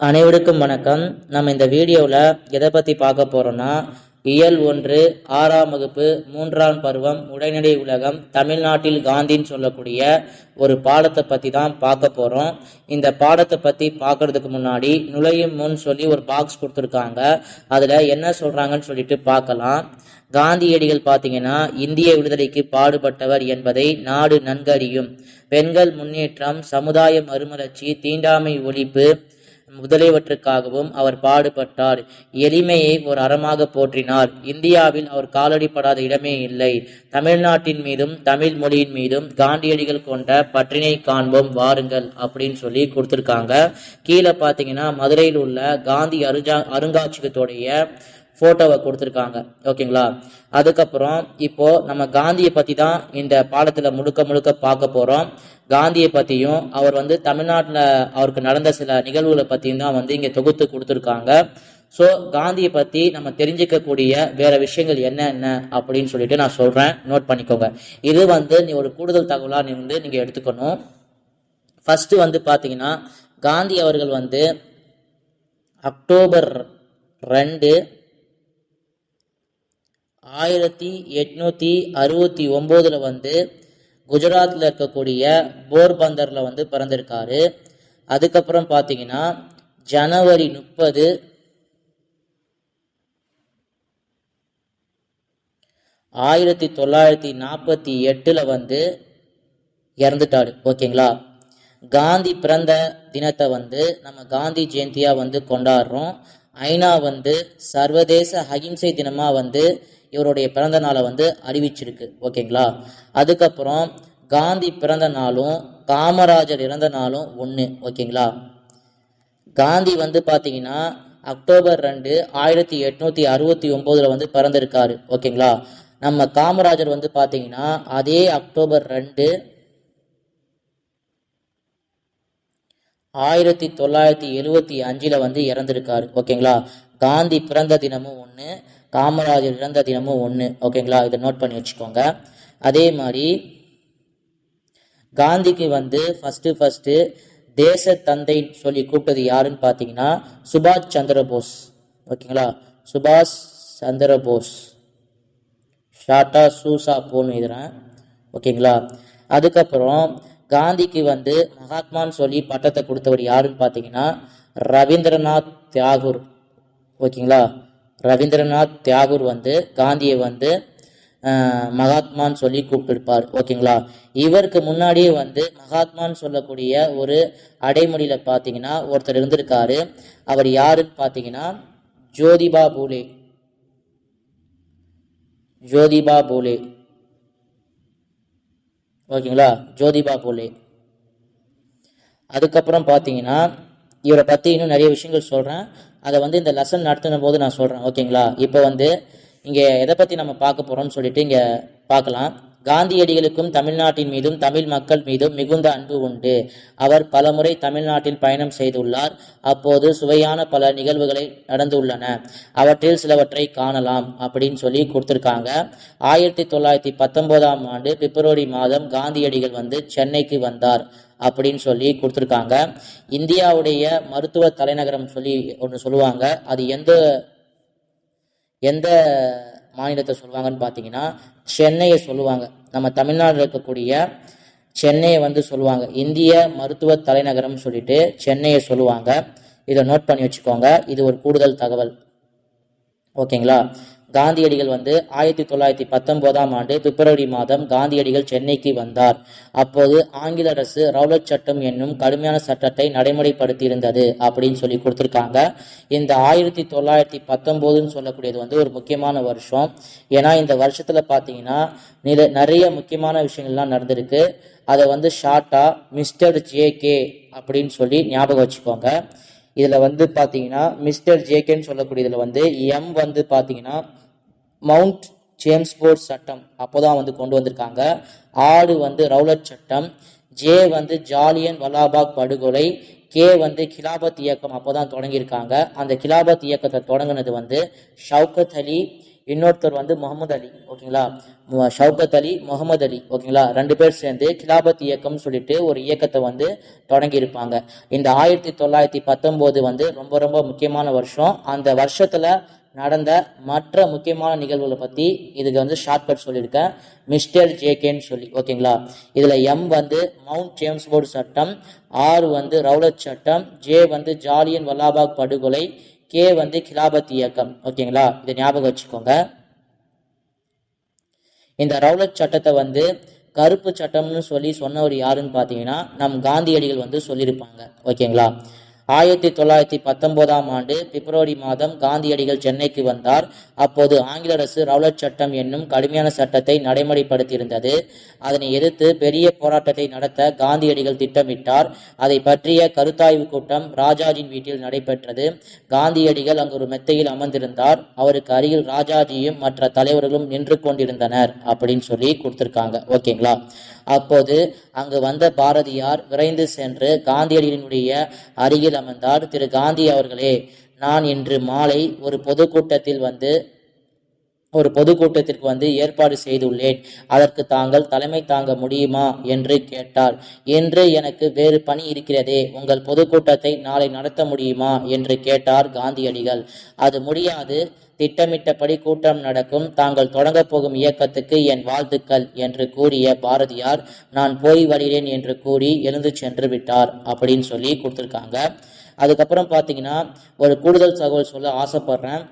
அனைவருக்கும் வணக்கம். நம்ம இந்த வீடியோவில் எதை பற்றி பார்க்க போகிறோன்னா இயல் ஒன்று ஆறாம் வகுப்பு மூன்றாம் பருவம் உடைநடை உலகம் தமிழ்நாட்டில் காந்தின்னு சொல்லக்கூடிய ஒரு பாடத்தை பற்றி தான் பார்க்க போகிறோம் இந்த பாடத்தை பற்றி பார்க்கறதுக்கு முன்னாடி நுழையும் முன் சொல்லி ஒரு பாக்ஸ் கொடுத்துருக்காங்க. அதில் என்ன சொல்கிறாங்கன்னு சொல்லிட்டு பார்க்கலாம். காந்தியடிகள் பார்த்தீங்கன்னா இந்திய விடுதலைக்கு பாடுபட்டவர் என்பதை நாடு நன்கறியும். பெண்கள் முன்னேற்றம் சமுதாய மறுமலர்ச்சி தீண்டாமை ஒழிப்பு முதலியவற்றுக்காகவும் அவர் பாடுபட்டார். எளிமையை ஒரு அறமாக போற்றினார். இந்தியாவில் அவர் காலடிப்படாத இடமே இல்லை. தமிழ்நாட்டின் மீதும் தமிழ் மொழியின் மீதும் காந்தியடிகள் கொண்ட பற்றினை காண்போம் வாருங்கள் அப்படின்னு சொல்லி கொடுத்துருக்காங்க. கீழே பார்த்தீங்கன்னா மதுரையில் உள்ள காந்தி அருஜா அருங்காட்சியகத்துடைய ஃபோட்டோவை கொடுத்துருக்காங்க. ஓகேங்களா அதுக்கப்புறம் இப்போ நம்ம காந்தியை பற்றி தான் இந்த பாடத்தில் முழுக்க முழுக்க பார்க்க போகிறோம் காந்தியை பற்றியும் அவர் வந்து தமிழ்நாட்டில் அவருக்கு நடந்த சில நிகழ்வுகளை பற்றியும் தான் வந்து இங்கே தொகுத்து கொடுத்துருக்காங்க. ஸோ காந்தியை பற்றி நம்ம தெரிஞ்சுக்கக்கூடிய வேற விஷயங்கள் என்னென்ன அப்படின்னு சொல்லிட்டு நான் சொல்கிறேன் நோட் பண்ணிக்கோங்க. இது வந்து நீ ஒரு கூடுதல் தகவலாக நீ வந்து நீங்கள் எடுத்துக்கணும். ஃபஸ்ட்டு வந்து பார்த்தீங்கன்னா காந்தி அவர்கள் வந்து அக்டோபர் ரெண்டு ஆயிரத்தி எட்நூற்றி அறுபத்தி ஒம்போதில் வந்து குஜராத்தில் இருக்கக்கூடிய போர்பந்தரில் வந்து பிறந்திருக்காரு. அதுக்கப்புறம் பார்த்தீங்கன்னா ஜனவரி முப்பது ஆயிரத்தி தொள்ளாயிரத்தி நாற்பத்தி எட்டில் வந்து இறந்துட்டாரு. ஓகேங்களா? காந்தி பிறந்த தினத்தை வந்து நம்ம காந்தி ஜெயந்தியாக வந்து கொண்டாடுறோம். ஐநா வந்து சர்வதேச அகிம்சை தினமாக வந்து இவருடைய பிறந்த நாளை வந்து அறிவிச்சிருக்கு. ஓகேங்களா? அதுக்கப்புறம் காந்தி பிறந்த நாளும் காமராஜர் இறந்த நாளும் ஒன்று ஓகேங்களா? காந்தி வந்து பார்த்தீங்கன்னா அக்டோபர் ரெண்டு ஆயிரத்தி எட்நூற்றி அறுபத்தி ஒம்போதில் வந்து பிறந்திருக்காரு. ஓகேங்களா? நம்ம காமராஜர் வந்து பார்த்தீங்கன்னா அதே அக்டோபர் ரெண்டு ஆயிரத்தி தொள்ளாயிரத்தி எழுவத்தி அஞ்சில் வந்து இறந்திருக்காரு. ஓகேங்களா? காந்தி பிறந்த தினமும் ஒன்று காமராஜர் இறந்த தினமும் ஒன்று ஓகேங்களா? இதை நோட் பண்ணி வச்சுக்கோங்க. அதே மாதிரி காந்திக்கு வந்து ஃபஸ்ட்டு ஃபஸ்ட்டு தேச தந்தை சொல்லி கூப்பிட்டது யாருன்னு பார்த்தீங்கன்னா சுபாஷ் சந்திர போஸ். ஓகேங்களா? சுபாஷ் சந்திர போஸ். ஷார்ட்டா சூசா போன்னு எழுதுறேன். ஓகேங்களா? அதுக்கப்புறம் காந்திக்கு வந்து மகாத்மான்னு சொல்லி பட்டத்தை கொடுத்தவர் யாருன்னு பார்த்தீங்கன்னா ரவீந்திரநாத் தியாகூர் ஓகேங்களா? ரவீந்திரநாத் தியாகூர் வந்து காந்தியை வந்து மகாத்மான்னு சொல்லி கூப்பிட்டுருப்பார். ஓகேங்களா? இவருக்கு முன்னாடியே வந்து மகாத்மான்னு சொல்லக்கூடிய ஒரு அடைமொழியில் பார்த்தீங்கன்னா ஒருத்தர் இருந்திருக்காரு. அவர் யாருன்னு பார்த்தீங்கன்னா ஜோதிபா பூலே. ஜோதிபா பூலே. ஓகேங்களா? ஜோதிபா பூலே. அதுக்கப்புறம் பார்த்தீங்கன்னா இவரை பற்றி இன்னும் நிறைய விஷயங்கள் சொல்கிறேன் அதை வந்து இந்த லெசன் நடத்தின போது நான் சொல்கிறேன் ஓகேங்களா இப்போ வந்து இங்கே எதை பற்றி நம்ம பார்க்க போகிறோம்னு சொல்லிட்டு இங்கே பார்க்கலாம். காந்தியடிகளுக்கும் தமிழ்நாட்டின் மீதும் தமிழ் மக்கள் மீதும் மிகுந்த அன்பு உண்டு. அவர் பலமுறை தமிழ்நாட்டில் பயணம் செய்துள்ளார். அப்போது சுவையான பல நிகழ்வுகளை நடந்துள்ளன. அவற்றில் சிலவற்றை காணலாம் அப்படின்னு சொல்லி கொடுத்துருக்காங்க. ஆயிரத்தி தொள்ளாயிரத்தி பத்தொன்பதாம் ஆண்டு பிப்ரவரி மாதம் காந்தியடிகள் வந்து சென்னைக்கு வந்தார் அப்படின்னு சொல்லி கொடுத்துருக்காங்க. இந்தியாவுடைய மருத்துவ தலைநகரம் சொல்லி ஒன்று சொல்லுவாங்க. அது எந்த எந்த மாநிலத்தை சொல்லுவாங்கன்னு பார்த்தீங்கன்னா சென்னையை சொல்லுவாங்க. நம்ம தமிழ்நாட்டில் இருக்கக்கூடிய சென்னையை வந்து சொல்லுவாங்க. இந்திய மருத்துவ தலைநகரம் சொல்லிட்டு சென்னையை சொல்லுவாங்க. இதை நோட் பண்ணி வச்சுக்கோங்க. இது ஒரு கூடுதல் தகவல். ஓகேங்களா? காந்தியடிகள் வந்து ஆயிரத்தி தொள்ளாயிரத்தி பத்தொன்பதாம் ஆண்டு பிப்ரவரி மாதம் காந்தியடிகள் சென்னைக்கு வந்தார். அப்போது ஆங்கில அரசு ரவுலட் சட்டம் என்னும் கடுமையான சட்டத்தை நடைமுறைப்படுத்தியிருந்தது அப்படின்னு சொல்லி கொடுத்துருக்காங்க. இந்த ஆயிரத்தி தொள்ளாயிரத்தி பத்தொம்போதுன்னு சொல்லக்கூடியது வந்து ஒரு முக்கியமான வருஷம். ஏன்னா இந்த வருஷத்துல பார்த்தீங்கன்னா நிறைய முக்கியமான விஷயங்கள்லாம் நடந்திருக்கு. அதை வந்து ஷார்ட்டா மிஸ்டர் ஜே கே அப்படின்னு சொல்லி ஞாபகம் வச்சுக்கோங்க. இதில் வந்து பார்த்தீங்கன்னா மிஸ்டர் ஜேகேன்னு சொல்லக்கூடியதில் வந்து எம் வந்து பார்த்தீங்கன்னா மவுண்ட் ஜேம்ஸ்போர்ட் சட்டம் அப்போ தான் வந்து கொண்டு வந்திருக்காங்க. ஆடு வந்து ரவுலட் சட்டம். ஜே வந்து ஜாலியன் வலாபாக் படுகொலை. கே வந்து கிலாபத் இயக்கம் அப்போ தான் தொடங்கியிருக்காங்க. அந்த கிலாபத் இயக்கத்தை தொடங்கினது வந்து ஷவுகத் அலி இன்னொருத்தர் வந்து முகமது அலி ஓகேங்களா? ஷவுகத் அலி முகமது அலி ஓகேங்களா? ரெண்டு பேர் சேர்ந்து கிலாபத் இயக்கம்னு சொல்லிட்டு ஒரு இயக்கத்தை வந்து தொடங்கி இருப்பாங்க இந்த ஆயிரத்தி தொள்ளாயிரத்தி பத்தொம்போது வந்து ரொம்ப ரொம்ப முக்கியமான வருஷம். அந்த வருஷத்தில் நடந்த மற்ற முக்கியமான நிகழ்வுகளை பற்றி இதுக்கு வந்து ஷார்ட்கட் சொல்லியிருக்கேன். மிஸ்டர் ஜேகேன்னு சொல்லி ஓகேங்களா? இதில் எம் வந்து மவுண்ட் ஜேம்ஸ் போர்டு சட்டம் ஆர் வந்து ரவுலட் சட்டம் ஜே வந்து ஜாலியன் வல்லாபாக் படுகொலை கே வந்து கிலாபத் இயக்கம். ஓகேங்களா? இதை ஞாபகம் வச்சுக்கோங்க. இந்த ரவுலட் சட்டத்தை வந்து கருப்பு சட்டம்னு சொல்லி சொன்னவர் யாருன்னு பார்த்தீங்கன்னா நம் காந்தியடிகள் வந்து சொல்லியிருப்பாங்க. ஓகேங்களா? ஆயிரத்தி தொள்ளாயிரத்தி பத்தொன்பதாம் ஆண்டு பிப்ரவரி மாதம் காந்தியடிகள் சென்னைக்கு வந்தார். அப்போது ஆங்கில அரசு ரவுலட் சட்டம் என்னும் கடுமையான சட்டத்தை நடைமுறைப்படுத்தியிருந்தது. அதனை எதிர்த்து பெரிய போராட்டத்தை நடத்த காந்தியடிகள் திட்டமிட்டார். அதை பற்றிய கருத்தாய்வு கூட்டம் ராஜாஜின் வீட்டில் நடைபெற்றது. காந்தியடிகள் அங்கு ஒரு மெத்தையில் அமர்ந்திருந்தார். அவருக்கு அருகில் ராஜாஜியும் மற்ற தலைவர்களும் நின்று கொண்டிருந்தனர் அப்படின்னு சொல்லி கொடுத்திருக்காங்க. ஓகேங்களா? அப்போது அங்கு வந்த பாரதியார் விரைந்து சென்று காந்தியடிகளினுடைய அருகில் அமர்ந்தார். திரு காந்தி அவர்களே நான் இன்று மாலை ஒரு பொதுக்கூட்டத்தில் வந்து ஒரு பொதுக்கூட்டத்திற்கு வந்து ஏற்பாடு செய்துள்ளேன். அதற்கு தாங்கள் தலைமை தாங்க முடியுமா? என்று கேட்டார் என்று எனக்கு வேறு பணி இருக்கிறதே. உங்கள் பொதுக்கூட்டத்தை நாளை நடத்த முடியுமா? என்று கேட்டார் காந்தியடிகள். அது முடியாது. திட்டமிட்டபடி கூட்டம் நடக்கும். தாங்கள் தொடங்கப் போகும் இயக்கத்துக்கு என் வாழ்த்துக்கள் என்று கூறிய பாரதியார் நான் போய் வருகிறேன் என்று கூறி எழுந்து சென்று விட்டார் அப்படின்னு சொல்லி கொடுத்துருக்காங்க. அதுக்கப்புறம் பார்த்தீங்கன்னா ஒரு கூடுதல் தகவல் சொல்ல ஆசைப்படுறேன்.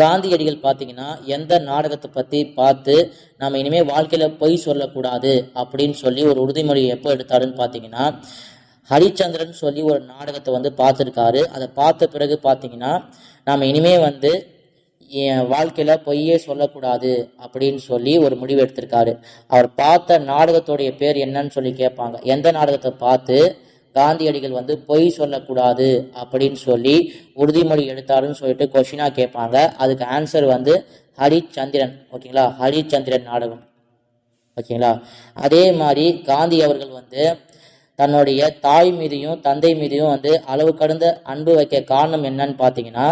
காந்தியடிகள் பார்த்தீங்கன்னா எந்த நாடகத்தை பற்றி பார்த்து நம்ம இனிமேல் வாழ்க்கையில் பொய் சொல்லக்கூடாது அப்படின்னு சொல்லி ஒரு உறுதிமொழி எப்போ எடுத்தாருன்னு பார்த்தீங்கன்னா ஹரிச்சந்திரன் சொல்லி ஒரு நாடகத்தை வந்து பார்த்துருக்காரு. அதை பார்த்த பிறகு பார்த்தீங்கன்னா நாம் இனிமேல் வந்து என் வாழ்க்கையில் பொய்யே சொல்லக்கூடாது அப்படின்னு சொல்லி ஒரு முடிவு எடுத்திருக்காரு. அவர் பார்த்த நாடகத்துடைய பேர் என்னன்னு சொல்லி கேட்பாங்க. எந்த நாடகத்தை பார்த்து காந்தியடிகள் வந்து பொய் சொல்லக்கூடாது அப்படின்னு சொல்லி உறுதிமொழி எடுத்தாருன்னு சொல்லிட்டு கொஷினாக கேட்பாங்க. அதுக்கு ஆன்சர் வந்து ஹரிச்சந்திரன். ஓகேங்களா? ஹரிச்சந்திரன் நாடகம். ஓகேங்களா? அதே மாதிரி காந்தி அவர்கள் வந்து தன்னுடைய தாய் மீதையும் தந்தை மீதையும் வந்து அளவு கடந்த அன்பு வைக்க காரணம் என்னன்னு பார்த்தீங்கன்னா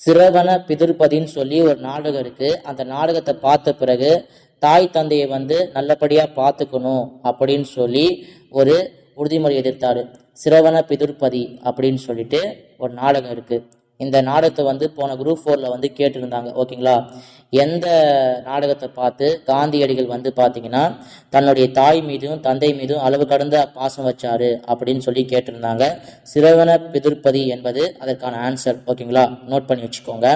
சிரவண பிதிர்பதின்னு சொல்லி ஒரு நாடகம் இருக்குது அந்த நாடகத்தை பார்த்த பிறகு தாய் தந்தையை வந்து நல்லபடியாக பார்த்துக்கணும் அப்படின்னு சொல்லி ஒரு உறுதிமொழி எதிர்த்தார். சிரவண பிதுர்பதி அப்படின்னு சொல்லிட்டு ஒரு நாடகம் இருக்குது இந்த நாடகத்தை வந்து போன குரூப் ஃபோரில் வந்து கேட்டிருந்தாங்க. ஓகேங்களா? எந்த நாடகத்தை பார்த்து காந்தியடிகள் வந்து பார்த்தீங்கன்னா தன்னுடைய தாய் மீதும் தந்தை மீதும் அளவு கடந்த பாசம் வச்சாரு அப்படின்னு சொல்லி கேட்டிருந்தாங்க. சிரவண பிதுர்பதி என்பது அதற்கான ஆன்சர் ஓகேங்களா? நோட் பண்ணி வச்சுக்கோங்க.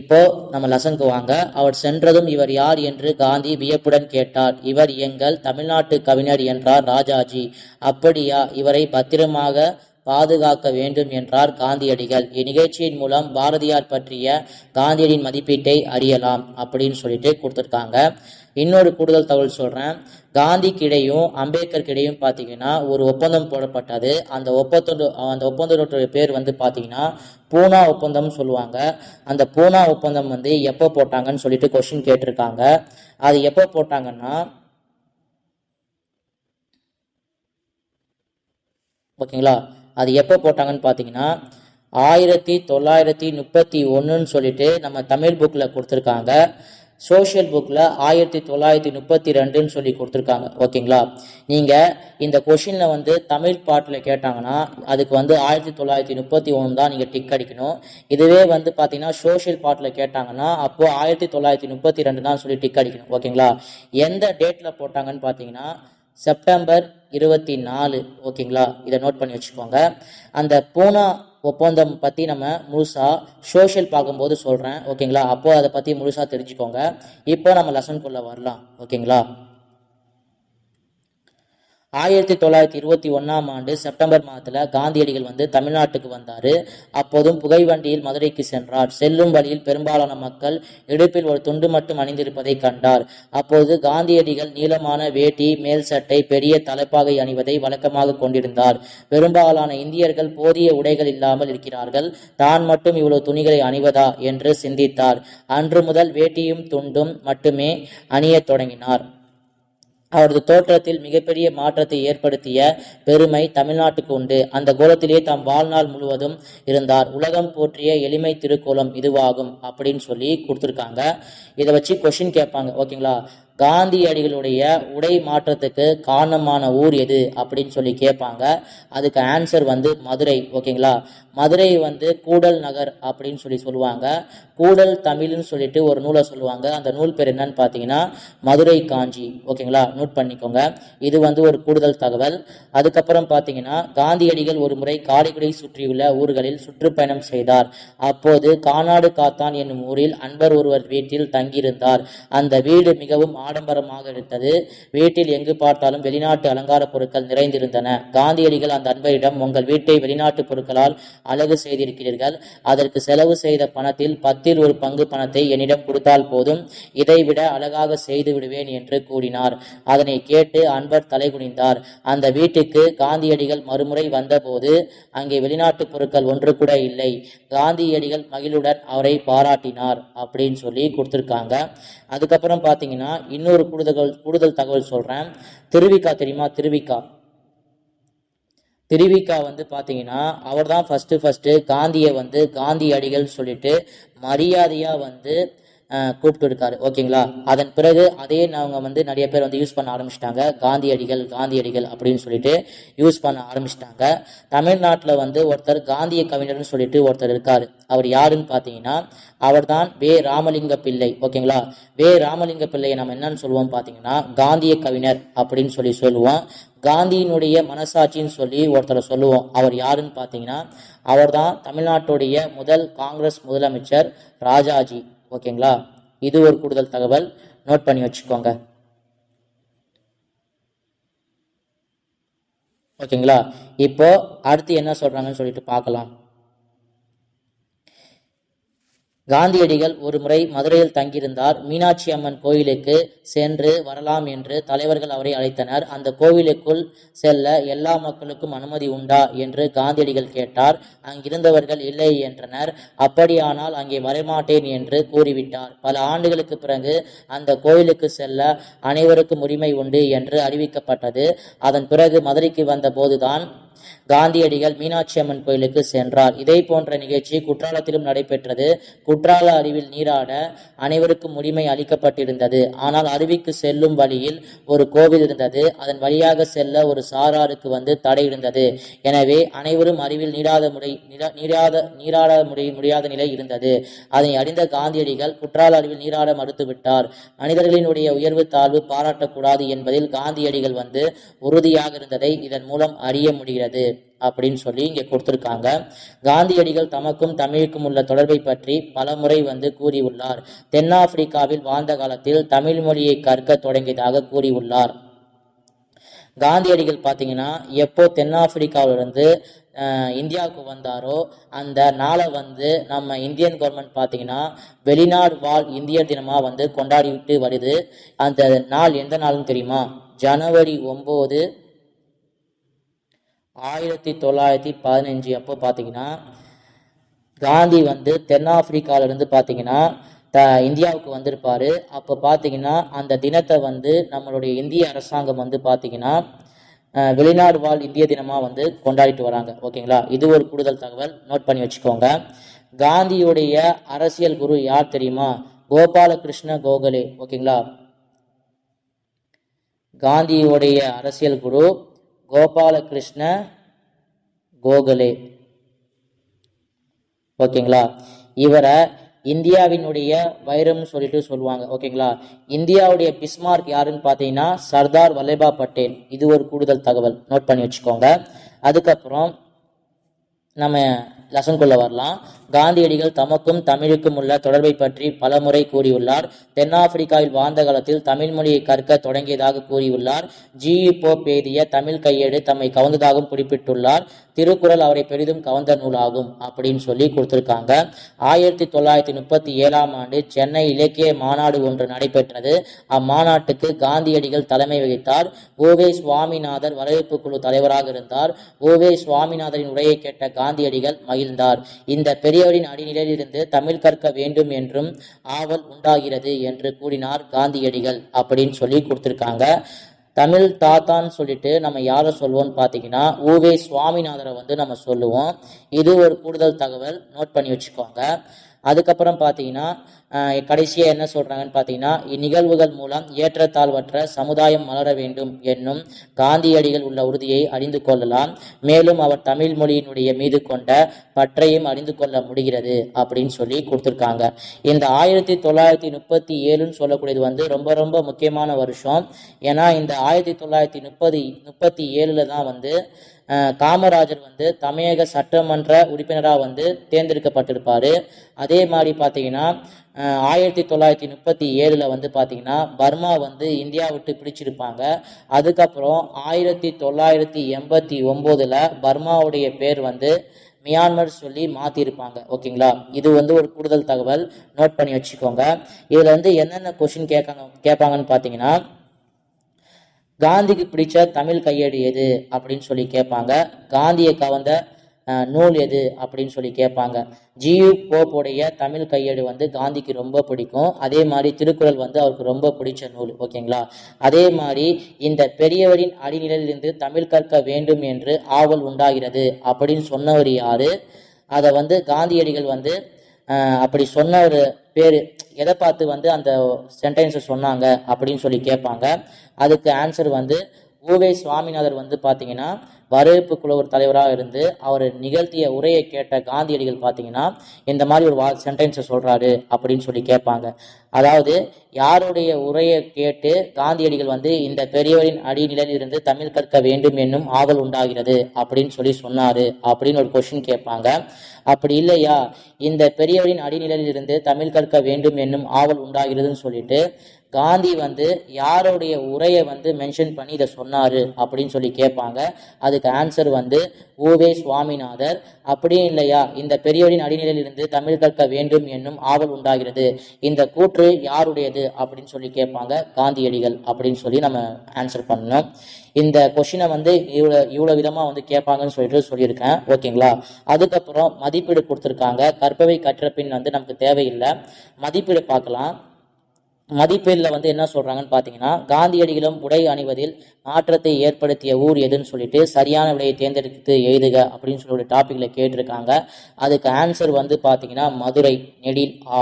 இப்போ நம்ம லசங்கு வாங்க. அவர் சென்றதும் இவர் யார் என்று காந்தி வியப்புடன் கேட்டார். இவர் எங்கள் தமிழ்நாட்டு கவிஞர் என்றார் ராஜாஜி. அப்படியா இவரை பத்திரமாக பாதுகாக்க வேண்டும் என்றார் காந்தியடிகள். இந்நிகழ்ச்சியின் மூலம் பாரதியார் பற்றிய காந்தியடியின் மதிப்பீட்டை அறியலாம் அப்படின்னு சொல்லிட்டு கொடுத்துருக்காங்க. இன்னொரு கூடுதல் தகவல் சொல்கிறேன் காந்திக்கிடையும் அம்பேத்கருக்கிடையும் பார்த்தீங்கன்னா ஒரு ஒப்பந்தம் போடப்பட்டது. அந்த ஒப்பந்தோடு அந்த ஒப்பந்தத்தோடைய பேர் வந்து பார்த்தீங்கன்னா பூனா ஒப்பந்தம் சொல்லுவாங்க. அந்த பூனா ஒப்பந்தம் வந்து எப்போ போட்டாங்கன்னு சொல்லிட்டு கொஷின் கேட்டிருக்காங்க. அது எப்போ போட்டாங்கன்னா ஓகேங்களா? அது எப்போ போட்டாங்கன்னு பார்த்தீங்கன்னா ஆயிரத்தி தொள்ளாயிரத்தி முப்பத்தி ஒன்றுன்னு சொல்லிட்டு நம்ம தமிழ் புக்கில் கொடுத்துருக்காங்க. சோஷியல் புக்கில் ஆயிரத்தி தொள்ளாயிரத்தி முப்பத்தி ரெண்டுன்னு சொல்லி கொடுத்துருக்காங்க. ஓகேங்களா? நீங்கள் இந்த கொஷினில் வந்து தமிழ் பாட்டில் கேட்டாங்கன்னா அதுக்கு வந்து ஆயிரத்தி தொள்ளாயிரத்தி முப்பத்தி ஒன்று தான் நீங்கள் டிக் அடிக்கணும். இதுவே வந்து பார்த்தீங்கன்னா சோஷியல் பாட்டில் கேட்டாங்கன்னா அப்போது ஆயிரத்தி தொள்ளாயிரத்தி முப்பத்தி ரெண்டு தான் சொல்லி டிக் அடிக்கணும். ஓகேங்களா? எந்த டேட்டில் போட்டாங்கன்னு பார்த்தீங்கன்னா செப்டம்பர் இருபத்தி நாலு. ஓகேங்களா? இதை நோட் பண்ணி வச்சுக்கோங்க. அந்த பூனா ஒப்பந்தம் பற்றி நம்ம முழுசாக சோஷியல் பார்க்கும்போது சொல்கிறேன் ஓகேங்களா அப்போது அதை பற்றி முழுசாக தெரிஞ்சுக்கோங்க. இப்போ நம்ம லெசன்குள்ளே வரலாம் ஓகேங்களா ஆயிரத்தி தொள்ளாயிரத்தி இருபத்தி ஒன்றாம் ஆண்டு செப்டம்பர் மாதத்தில் காந்தியடிகள் வந்து தமிழ்நாட்டுக்கு வந்தார். அப்போதும் புகைவண்டியில் மதுரைக்கு சென்றார். செல்லும் வழியில் பெரும்பாலான மக்கள் இடுப்பில் ஒரு துண்டு மட்டும் அணிந்திருப்பதை கண்டார். அப்போது காந்தியடிகள் நீளமான வேட்டி மேல் சட்டை பெரிய தலைப்பாகை அணிவதை வழக்கமாக கொண்டிருந்தார். பெரும்பாலான இந்தியர்கள் போதிய உடைகள் இல்லாமல் இருக்கிறார்கள். தான் மட்டும் இவ்வளவு துணிகளை அணிவதா என்று சிந்தித்தார். அன்று முதல் வேட்டியும் துண்டும் மட்டுமே அணியத் தொடங்கினார். அவரது தோற்றத்தில் மிகப்பெரிய மாற்றத்தை ஏற்படுத்திய பெருமை தமிழ்நாட்டுக்கு உண்டு. அந்த கோலத்திலே தாம் வாழ்நாள் முழுவதும் இருந்தார். உலகம் போற்றிய எளிமை திருக்கோலம் இதுவாகும் அப்படின்னு சொல்லி கொடுத்துருக்காங்க. இதை வச்சு கொஷின் கேட்பாங்க. ஓகேங்களா? காந்தியடிகளுடைய உடை மாற்றத்துக்கு காரணமான ஊர் எது அப்படின்னு சொல்லி கேட்பாங்க. அதுக்கு ஆன்சர் வந்து மதுரை ஓகேங்களா மதுரை வந்து கூடல் நகர் அப்படின்னு சொல்லி சொல்லுவாங்க. கூடல் தமிழ்னு சொல்லிட்டு ஒரு நூலை சொல்லுவாங்க. அந்த நூல் பேர் என்னன்னு பார்த்தீங்கன்னா மதுரை காஞ்சி ஓகேங்களா நோட் பண்ணிக்கோங்க. இது வந்து ஒரு கூடுதல் தகவல். அதுக்கப்புறம் பார்த்தீங்கன்னா காந்தியடிகள் ஒரு முறை காரைக்குடி சுற்றியுள்ள ஊர்களில் சுற்றுப்பயணம் செய்தார். அப்போது கானாடு காத்தான் என்னும் ஊரில் அன்பர் ஒருவர் வீட்டில் தங்கியிருந்தார். அந்த வீடு மிகவும் ஆடம்பரமாக இருந்தது வீட்டில் எங்கு பார்த்தாலும் வெளிநாட்டு அலங்கார பொருட்கள் நிறைந்திருந்தன. காந்தியடிகள் அந்த அன்பரிடம் உங்கள் வீட்டை வெளிநாட்டு பொருட்களால் அழகு செய்திருக்கிறீர்கள். அதற்கு செலவு செய்த பணத்தில் பத்தில் ஒரு பங்கு பணத்தை என்னிடம் கொடுத்தால் போதும். இதைவிட அழகாக செய்து விடுவேன் என்று கூறினார். அதனை கேட்டு அன்பர் தலைகுனிந்தார் அந்த வீட்டுக்கு காந்தியடிகள் மறுமுறை வந்தபோது அங்கே வெளிநாட்டு பொருட்கள் ஒன்று கூட இல்லை. காந்தியடிகள் மகிழுடன் அவரை பாராட்டினார் அப்படின்னு சொல்லி கொடுத்துருக்காங்க. அதுக்கப்புறம் பார்த்தீங்கன்னா இன்னொரு கூடுதல் கூடுதல் தகவல் சொல்கிறேன் திருவிக்கா தெரியுமா? திருவிக்கா. திருவிக்கா வந்து பார்த்தீங்கன்னா அவர் தான் ஃபஸ்ட்டு ஃபஸ்ட்டு காந்தியை வந்து காந்தி அடிகள் சொல்லிட்டு மரியாதையாக வந்து கூப்பிட்டு இருக்காரு ஓகேங்களா? அதன் பிறகு அதே அவங்க வந்து நிறைய பேர் வந்து யூஸ் பண்ண ஆரம்பிச்சிட்டாங்க. காந்தியடிகள் காந்தியடிகள் அப்படின்னு சொல்லிட்டு யூஸ் பண்ண ஆரம்பிச்சிட்டாங்க. தமிழ்நாட்டில் வந்து ஒருத்தர் காந்திய கவிஞர்னு சொல்லிட்டு ஒருத்தர் இருக்காரு. அவர் யாருன்னு பார்த்தீங்கன்னா அவர்தான் வே. ராமலிங்க பிள்ளை. ஓகேங்களா? வே. ராமலிங்க பிள்ளையை நம்ம என்னன்னு சொல்லுவோம் பார்த்தீங்கன்னா காந்திய கவிஞர் அப்படின்னு சொல்லி சொல்லுவோம். காந்தியினுடைய மனசாட்சின்னு சொல்லி ஒருத்தரை சொல்லுவோம். அவர் யாருன்னு பார்த்தீங்கன்னா அவர் தான் தமிழ்நாட்டுடைய முதல் காங்கிரஸ் முதலமைச்சர் ராஜாஜி. ஓகேங்களா? இது ஒரு கூடுதல் தகவல். நோட் பண்ணி வச்சுக்கோங்க. ஓகேங்களா? இப்போ அடுத்து என்ன சொல்றாங்கன்னு சொல்லிட்டு பார்க்கலாம். காந்தியடிகள் ஒரு முறை மதுரையில் தங்கியிருந்தார். மீனாட்சி அம்மன் கோயிலுக்கு சென்று வரலாம் என்று தலைவர்கள் அவரை அழைத்தனர். அந்த கோவிலுக்குள் செல்ல எல்லா மக்களுக்கும் அனுமதி உண்டா என்று காந்தியடிகள் கேட்டார். அங்கிருந்தவர்கள் இல்லை என்றனர். அப்படியானால் அங்கே வரமாட்டேன் என்று கூறிவிட்டார். பல ஆண்டுகளுக்கு பிறகு அந்த கோயிலுக்கு செல்ல அனைவருக்கும் உரிமை உண்டு என்று அறிவிக்கப்பட்டது. அதன் பிறகு மதுரைக்கு வந்த போதுதான் காந்தியடிகள் மீனாட்சி அம்மன் கோயிலுக்கு சென்றார். இதே போன்ற நிகழ்ச்சி குற்றாலத்திலும் நடைபெற்றது. குற்றால அருவில் நீராட அனைவருக்கும் உரிமை அளிக்கப்பட்டிருந்தது. ஆனால் அருவிக்கு செல்லும் வழியில் ஒரு கோவில் இருந்தது. அதன் வழியாக செல்ல ஒரு சாராருக்கு வந்து தடை இருந்தது. எனவே அனைவரும் அருவில் நீராத முறை நீராத நீராட முடி முடியாத நிலை இருந்தது. அதனை அறிந்த காந்தியடிகள் குற்றால அருவில் நீராட மறுத்துவிட்டார். மனிதர்களினுடைய உயர்வு தாழ்வு பாராட்டக்கூடாது என்பதில் காந்தியடிகள் வந்து உறுதியாக இருந்ததை இதன் மூலம் அறிய முடிகிறது. அப்படின்னு சொல்லி இங்கே கொடுத்துருக்காங்க. காந்தியடிகள் தமக்கும் தமிழுக்கும் உள்ள தொடர்பை பற்றி பலமுறை வந்து கூறியுள்ளார். தென்னாப்பிரிக்காவில் வாழ்ந்த காலத்தில் தமிழ் மொழியை கற்க தொடங்கியதாக கூறியுள்ளார். காந்தியடிகள் பார்த்தீங்கன்னா எப்போ தென்னாப்பிரிக்காவிலிருந்து இந்தியாவுக்கு வந்தாரோ அந்த நாளை வந்து நம்ம இந்தியன் கவர்மெண்ட் பார்த்தீங்கன்னா வெளிநாடு வாழ் இந்தியர் தினமாக வந்து கொண்டாடிவிட்டு வருது. அந்த நாள் எந்த நாள்னு தெரியுமா? ஜனவரி ஒம்பது ஆயிரத்தி தொள்ளாயிரத்தி பதினஞ்சு அப்போ பார்த்தீங்கன்னா காந்தி வந்து தென்னாப்பிரிக்காவிலேருந்து பார்த்தீங்கன்னா த இந்தியாவுக்கு வந்திருப்பாரு. அப்போ பார்த்தீங்கன்னா அந்த தினத்தை வந்து நம்மளுடைய இந்திய அரசாங்கம் வந்து பார்த்தீங்கன்னா வெளிநாடு வாழ் இந்திய தினமாக வந்து கொண்டாடிட்டு வராங்க. ஓகேங்களா? இது ஒரு கூடுதல் தகவல். நோட் பண்ணி வச்சுக்கோங்க. காந்தியுடைய அரசியல் குரு யார் தெரியுமா? கோபாலகிருஷ்ண கோகலே. ஓகேங்களா? காந்தியுடைய அரசியல் குரு கோபாலகிருஷ்ண கோகலே. ஓகேங்களா? இவரை இந்தியாவினுடைய வைரம்னு சொல்லிட்டு சொல்லுவாங்க. ஓகேங்களா? இந்தியாவுடைய பிஸ்மார்க் யாருன்னு பார்த்தீங்கன்னா சர்தார் வல்லபா பட்டேல். இது ஒரு கூடுதல் தகவல். நோட் பண்ணி வச்சுக்கோங்க. அதுக்கப்புறம் நம்ம லெசன்குள்ள வரலாம் காந்தியடிகள் தமக்கும் தமிழுக்கும் உள்ள தொடர்பை பற்றி பலமுறை கூறியுள்ளார். தென்னாப்பிரிக்காவில் வாழ்ந்த காலத்தில் தமிழ் மொழியை கற்க தொடங்கியதாக கூறியுள்ளார். ஜி. போப் எழுதிய தமிழ் கையேடு தம்மை கவர்ந்ததாகவும் குறிப்பிட்டுள்ளார். திருக்குறள் அவரை பெரிதும் கவர்ந்த நூலாகும் அப்படின்னு சொல்லி கொடுத்துருக்காங்க. ஆயிரத்தி தொள்ளாயிரத்தி முப்பத்தி ஏழாம் ஆண்டு சென்னை இலக்கிய மாநாடு ஒன்று நடைபெற்றது. அம்மாநாட்டுக்கு காந்தியடிகள் தலைமை வகித்தார். ஓவே சுவாமிநாதர் வரவேற்பு குழு தலைவராக இருந்தார். ஓவே சுவாமிநாதரின் உரையை கேட்ட காந்தியடிகள் மகிழ்ந்தார். இந்த பெரியவரின் அடிநிலையிலிருந்து தமிழ் கற்க வேண்டும் என்றும் ஆவல் உண்டாகிறது என்று கூறினார் காந்தியடிகள் அப்படின்னு சொல்லி கொடுத்திருக்காங்க. தமிழ் தாத்தான்னு சொல்லிட்டு நம்ம யாரை சொல்லுவோம்னு பார்த்தீங்கன்னா ஊவே சுவாமிநாதரை வந்து நம்ம சொல்லுவோம். இது ஒரு கூடுதல் தகவல். நோட் பண்ணி வச்சுக்கோங்க. அதுக்கப்புறம் பார்த்தீங்கன்னா கடைசியாக என்ன சொல்கிறாங்கன்னு பார்த்தீங்கன்னா இந்நிகழ்வுகள் மூலம் ஏற்றத்தாழ்வற்ற சமுதாயம் மலர வேண்டும் என்னும் காந்தியடிகள் உள்ள உறுதியை அறிந்து கொள்ளலாம். மேலும் அவர் தமிழ் மொழியினுடைய மீது கொண்ட பற்றையும் அறிந்து கொள்ள முடிகிறது அப்படின்னு சொல்லி கொடுத்துருக்காங்க. இந்த ஆயிரத்தி தொள்ளாயிரத்தி முப்பத்தி ஏழுன்னு சொல்லக்கூடியது வந்து ரொம்ப ரொம்ப முக்கியமான வருஷம். ஏன்னா இந்த ஆயிரத்தி தொள்ளாயிரத்தி முப்பது முப்பத்தி ஏழில் தான் வந்து காமராஜர் வந்து தமிழக சட்டமன்ற உறுப்பினராக வந்து தேர்ந்தெடுக்கப்பட்டிருப்பார். அதே மாதிரி பார்த்தீங்கன்னா ஆயிரத்தி தொள்ளாயிரத்தி முப்பத்தி ஏழில் வந்து பார்த்தீங்கன்னா பர்மா வந்து இந்தியா விட்டு பிடிச்சிருப்பாங்க அதுக்கப்புறம் ஆயிரத்தி தொள்ளாயிரத்தி எண்பத்தி ஒம்போதில் பர்மாவுடைய பேர் வந்து மியான்மர் சொல்லி மாற்றிருப்பாங்க ஓகேங்களா? இது வந்து ஒரு கூடுதல் தகவல். நோட் பண்ணி வச்சுக்கோங்க. இதில் வந்து என்னென்ன கொஷின் கேட்காங்க கேட்பாங்கன்னு பார்த்தீங்கன்னா காந்திக்கு பிடிச்ச தமிழ் கையேடு எது அப்படின்னு சொல்லி கேட்பாங்க. காந்தியை கவர்ந்த நூல் எது அப்படின்னு சொல்லி கேட்பாங்க. ஜியு போப்புடைய தமிழ் கையேடு வந்து காந்திக்கு ரொம்ப பிடிக்கும். அதே மாதிரி திருக்குறள் வந்து அவருக்கு ரொம்ப பிடிச்ச நூல் ஓகேங்களா? அதே மாதிரி இந்த பெரியவரின் அடிநிலையிலிருந்து தமிழ் கற்க வேண்டும் என்று ஆவல் உண்டாகிறது அப்படின்னு சொன்னவர் யாரு? அதை வந்து காந்தியடிகள் வந்து அப்படி சொன்ன ஒரு பேர். எதை பார்த்து வந்து அந்த சென்டென்ஸை சொன்னாங்க அப்படின்னு சொல்லி கேட்பாங்க. அதுக்கு ஆன்சர் வந்து ஊவே சுவாமிநாதர் வந்து பார்த்தீங்கன்னா வரவேற்பு குழு ஒரு தலைவராக இருந்து அவர் நிகழ்த்திய உரையை கேட்ட காந்தியடிகள் பார்த்தீங்கன்னா இந்த மாதிரி ஒரு வா சென்டென்ஸை சொல்கிறாரு அப்படின்னு சொல்லி கேட்பாங்க. அதாவது யாருடைய உரையை கேட்டு காந்தியடிகள் வந்து இந்த பெரியவரின் அடிநிலையில் இருந்து தமிழ் கற்க வேண்டும் என்னும் ஆவல் உண்டாகிறது அப்படின்னு சொல்லி சொன்னார் அப்படின்னு ஒரு கொஷின் கேட்பாங்க. அப்படி இல்லையா? இந்த பெரியவரின் அடிநிலையில் இருந்து தமிழ் கற்க வேண்டும் என்னும் ஆவல் உண்டாகிறதுன்னு சொல்லிட்டு காந்தி வந்து யாருடைய உரையை வந்து மென்ஷன் பண்ணி இதை சொன்னார் அப்படின்னு சொல்லி கேட்பாங்க. அது அதுக்கு ஆன்சர் வந்து ஊவே சுவாமிநாதர் அப்படியே இல்லையா? இந்த பெரியோரின் அடிநிலையில் இருந்து தமிழ் கற்க வேண்டும் என்னும் ஆவல் உண்டாகிறது. இந்த கூற்று யாருடையது? அப்படின்னு சொல்லி கேட்பாங்க காந்தியடிகள் அப்படின்னு சொல்லி நம்ம ஆன்சர் பண்ணணும். இந்த கொஷினை வந்து இவ்வளோ இவ்வளோ விதமாக வந்து கேட்பாங்கன்னு சொல்லிட்டு சொல்லியிருக்கேன். ஓகேங்களா? அதுக்கப்புறம் மதிப்பீடு கொடுத்துருக்காங்க. கற்பவை கற்ற பின் வந்து நமக்கு தேவையில்லை. மதிப்பீடு பார்க்கலாம். மதிப்பெண்ணில் வந்து என்ன சொல்கிறாங்கன்னு பார்த்தீங்கன்னா காந்தியடிகளும் உடை அணிவதில் மாற்றத்தை ஏற்படுத்திய ஊர் எதுன்னு சொல்லிட்டு சரியான விடையை தேர்ந்தெடுத்து எழுதுக அப்படின்னு சொல்லி ஒரு டாப்பிக்கில் கேட்டிருக்காங்க. அதுக்கு ஆன்சர் வந்து பார்த்தீங்கன்னா மதுரை நெடில் ஆ.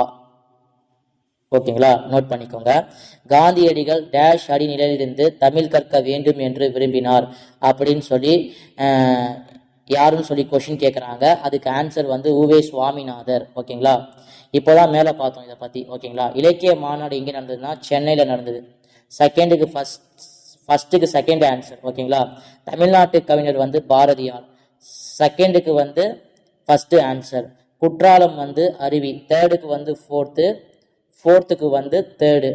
ஓகேங்களா? நோட் பண்ணிக்கோங்க. காந்தியடிகள் டேஷ் அடிநிலையிலிருந்து தமிழ் கற்க வேண்டும் என்று விரும்பினார் அப்படின்னு சொல்லி யாருன்னு சொல்லி கொஷின் கேட்குறாங்க அதுக்கு ஆன்சர் வந்து உவே சுவாமிநாதர். ஓகேங்களா? இப்போ தான் மேலே பார்த்தோம் இதை பற்றி ஓகேங்களா? இலக்கிய மாநாடு எங்கே நடந்ததுன்னா சென்னையில் நடந்தது. செகண்டுக்கு ஃபஸ்ட் ஃபர்ஸ்ட்டுக்கு செகண்ட் ஆன்சர் ஓகேங்களா? தமிழ்நாட்டு கவிஞர் வந்து பாரதியார். செகண்டுக்கு வந்து ஃபஸ்ட்டு ஆன்சர் குற்றாலம் வந்து அருவி. தேர்டுக்கு வந்து ஃபோர்த்து ஃபோர்த்துக்கு வந்து third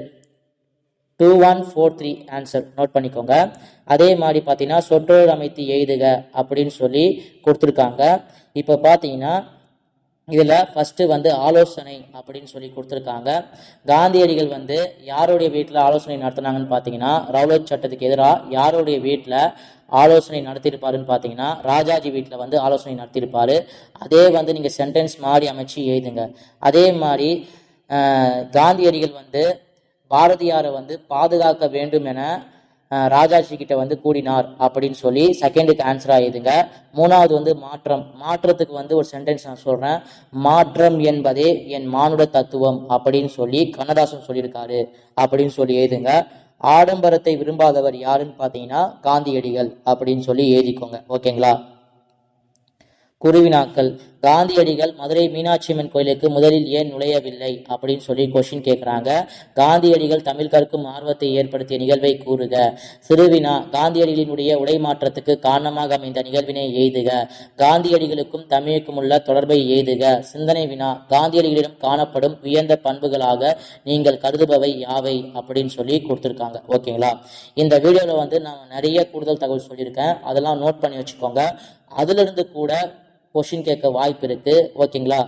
two one four three answer note பண்ணிக்கோங்க. அதே மாதிரி பார்த்தீங்கன்னா சொற்றொடர் அமைத்து எழுதுக அப்படின்னு சொல்லி கொடுத்துருக்காங்க. இப்போ பார்த்தீங்கன்னா இதில் ஃபஸ்ட்டு வந்து ஆலோசனை அப்படின்னு சொல்லி கொடுத்துருக்காங்க. காந்தியடிகள் வந்து யாருடைய வீட்டில் ஆலோசனை நடத்துனாங்கன்னு பார்த்தீங்கன்னா ரவுலட் சட்டத்துக்கு எதிராக யாருடைய வீட்டில் ஆலோசனை நடத்தியிருப்பாருன்னு பார்த்தீங்கன்னா ராஜாஜி வீட்டில் வந்து ஆலோசனை நடத்தியிருப்பாரு. அதே வந்து நீங்கள் சென்டென்ஸ் மாதிரி அமைச்சு எழுதுங்க. அதே மாதிரி காந்தியடிகள் வந்து பாரதியாரை வந்து பாதுகாக்க வேண்டும் என ராஜாஜி கிட்ட வந்து கூடினார் அப்படின்னு சொல்லி செகண்டுக்கு ஆன்சராக எழுதுங்க மூணாவது வந்து மாற்றம். மாற்றத்துக்கு வந்து ஒரு சென்டென்ஸ் நான் சொல்கிறேன் மாற்றம் என்பதே என் மானுட தத்துவம் அப்படின்னு சொல்லி கண்ணதாசன் சொல்லியிருக்காரு அப்படின்னு சொல்லி எழுதுங்க. ஆடம்பரத்தை விரும்பாதவர் யாருன்னு பார்த்தீங்கன்னா காந்தியடிகள் அப்படின்னு சொல்லி எழுதிக்கோங்க. ஓகேங்களா? குருவினாக்கள் காந்தியடிகள் மதுரை மீனாட்சி அம்மன் கோயிலுக்கு முதலில் ஏன் நுழையவில்லை? அப்படின்னு சொல்லி கொஷின் கேட்குறாங்க. காந்தியடிகள் தமிழ் கற்கும் ஆர்வத்தை ஏற்படுத்திய நிகழ்வை கூறுக. சிறுவினா காந்தியடிகளினுடைய உடை மாற்றத்துக்கு காரணமாக அமைந்த நிகழ்வினை எய்துக. காந்தியடிகளுக்கும் தமிழுக்கும் உள்ள தொடர்பை எய்துக. சிந்தனை வினா காந்தியடிகளிடம் காணப்படும் உயர்ந்த பண்புகளாக நீங்கள் கருதுபவை யாவை? அப்படின்னு சொல்லி கொடுத்துருக்காங்க. ஓகேங்களா இந்த வீடியோவில் வந்து நான் நிறைய கூடுதல் தகவல் சொல்லியிருக்கேன். அதெல்லாம் நோட் பண்ணி வச்சுக்கோங்க. அதிலிருந்து கூட கொஷின் கேட்க வாய்ப்பு இருக்குது ஓகேங்களா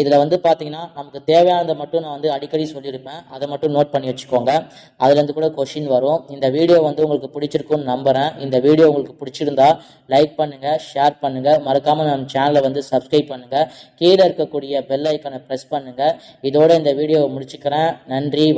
இதில் வந்து பார்த்தீங்கன்னா நமக்கு தேவையானதை மட்டும் நான் வந்து அடிக்கடி சொல்லியிருப்பேன். அதை மட்டும் நோட் பண்ணி வச்சுக்கோங்க. அதுலேருந்து கூட கொஷின் வரும். இந்த வீடியோ வந்து உங்களுக்கு பிடிச்சிருக்குன்னு நம்புகிறேன் இந்த வீடியோ உங்களுக்கு பிடிச்சிருந்தா லைக் பண்ணுங்கள் ஷேர் பண்ணுங்கள் மறக்காமல் நம்ம சேனலை வந்து சப்ஸ்கிரைப் பண்ணுங்கள் கீழே இருக்கக்கூடிய பெல் ஐக்கனை ப்ரெஸ் பண்ணுங்கள் இதோட இந்த வீடியோவை முடிச்சுக்கிறேன். நன்றி